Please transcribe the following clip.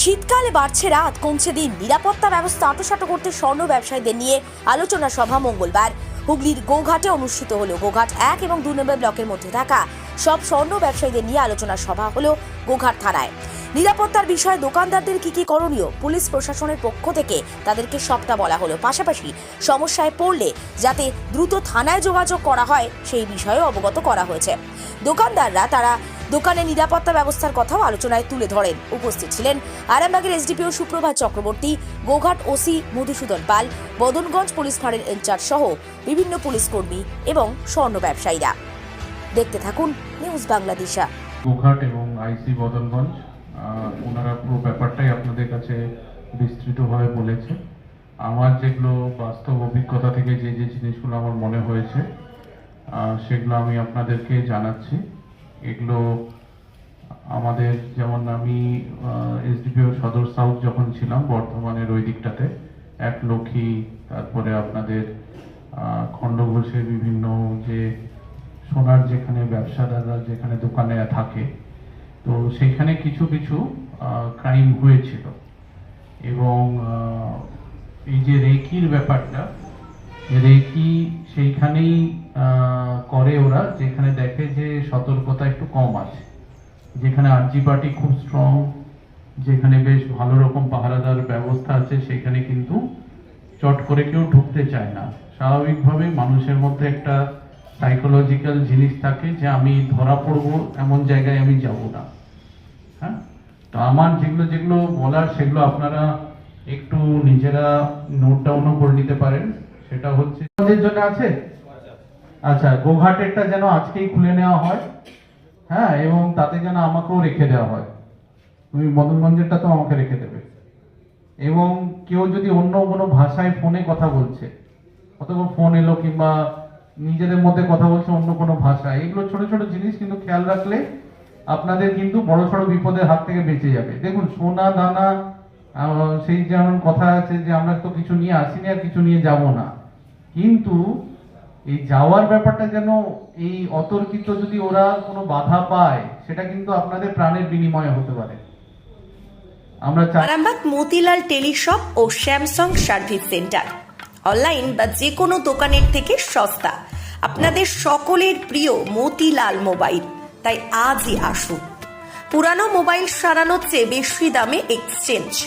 শীতকালে বাড়ছে রাত, কমছে দিন। নিরাপত্তা ব্যবস্থা আটোসাটো করতে স্বর্ণ ব্যবসায়ীদের নিয়ে আলোচনা সভা মঙ্গলবার। হুগলির গোঘাটে অনুষ্ঠিত হলো গোঘাট এক এবং দুই নম্বর ব্লকের মধ্যে থাকা সব স্বর্ণ ব্যবসায়ীদের নিয়ে আলোচনা সভা হলো গোঘাট থানায়। নিরাপত্তার বিষয়ে দোকানদারদের কি কি করণীয়? পুলিশ প্রশাসনের পক্ষ থেকে তাদেরকে সবটা বলা হলো। পাশাপাশি সমস্যায় পড়লে যাতে দ্রুত থানায় যোগাযোগ করা হয়, সেই বিষয়ে অবগত করা হয়েছে। দোকানদাররা তারা দোকানে নিরাপত্তা ব্যবস্থার কথাও আলোচনায় তুলে ধরেন। উপস্থিত ছিলেন আরামবাগের SDPO Suprabhat Chakraborty, Goghat OC Madhusudan Pal, Badanganj police ফাঁড়ের incharge সহ বিভিন্ন পুলিশ কর্মী এবং স্বর্ণ ব্যবসায়ীরা। দেখতে থাকুন নিউজ বাংলাদেশা। গোঘাট এবং আইসি বদনগঞ্জ ওনারা পুরো ব্যাপারটাই আপনাদের কাছে বিস্তৃতভাবে বলেছে। আমার যেগুলো বাস্তব অভিজ্ঞতা থেকে যে যে জিনিসগুলো আমার মনে হয়েছে সেগুলো আমি আপনাদেরকে জানাচ্ছি। এগুলো আমাদের যেমন আমি এসডিপিও সদর সাউথ যখন ছিলাম, বর্ধমানের ওই দিকটাতে, এক লক্ষ্মী, তারপরে আপনাদের খণ্ডঘোষের বিভিন্ন যে সোনার যেখানে ব্যবসাদাররা যেখানে দোকানে থাকে, তো সেখানে কিছু কিছু ক্রাইম হয়েছিল। এবং এই যে রেকির ব্যাপারটা, রেকি সেইখানেই করে ওরা, যেখানে দেখে যে সতর্কতা একটু কম আছে। যেখানে আরজি পার্টি খুব স্ট্রং যেখানে বেশ ভালো রকম পাহারাদার ব্যবস্থা আছে, সেখানে কিন্তু চট করে কেউ ঢুকতে চায় না। স্বাভাবিকভাবে মানুষের মধ্যে একটা সাইকোলজিক্যাল জিনিস থাকে যে আমি ধরা পড়ব, এমন জায়গায় আমি যাব না। হ্যাঁ? তো আমার যেগুলো যেগুলো বলার, সেগুলো আপনারা একটু নিজেরা নোট ডাউনও করে নিতে পারেন। সেটা হচ্ছে আমাদের জন্য আছে? আচ্ছা গোঘাটেরটা যেন আজকেই খুলে নেওয়া হয় হ্যাঁ এবং তাতে যেন আমাকেও রেখে দেওয়া হয়। তুমি মদনগঞ্জেরটা তো আমাকে রেখে দেবে। এবং কেউ যদি অন্য কোনো ভাষায় ফোনে কথা বলছে, অথবা ফোন এলো কিংবা নিজেদের মধ্যে কথা বলছে অন্য কোনো ভাষা এগুলো ছোট ছোট জিনিস কিন্তু খেয়াল রাখলে আপনাদের কিন্তু বড় সড়ো বিপদের হাত থেকে বেঁচে যাবে। দেখুন, সোনা, দানা সেই যেমন কথা আছে যে আমরা তো কিছু নিয়ে আসিনি আর কিছু নিয়ে যাব না। কিন্তু এই যাওয়ার ব্যাপারটা যেন এই অতর্কিত যদি ওরা কোনো বাধা পায়, সেটা কিন্তু আপনাদের প্রাণের বিনিময়ে হতে পারে। আমরা আরামবাগ, মতিলাল টেলিশপ ও স্যামসাং সার্ভিস সেন্টার। অনলাইন বা যে কোনো দোকানের থেকে সস্তা। আপনাদের সকলের প্রিয় মতিলাল মোবাইল। তাই আজই আসুন। পুরানো মোবাইল সারানোর চেয়ে বেশি দামে এক্সচেঞ্জ।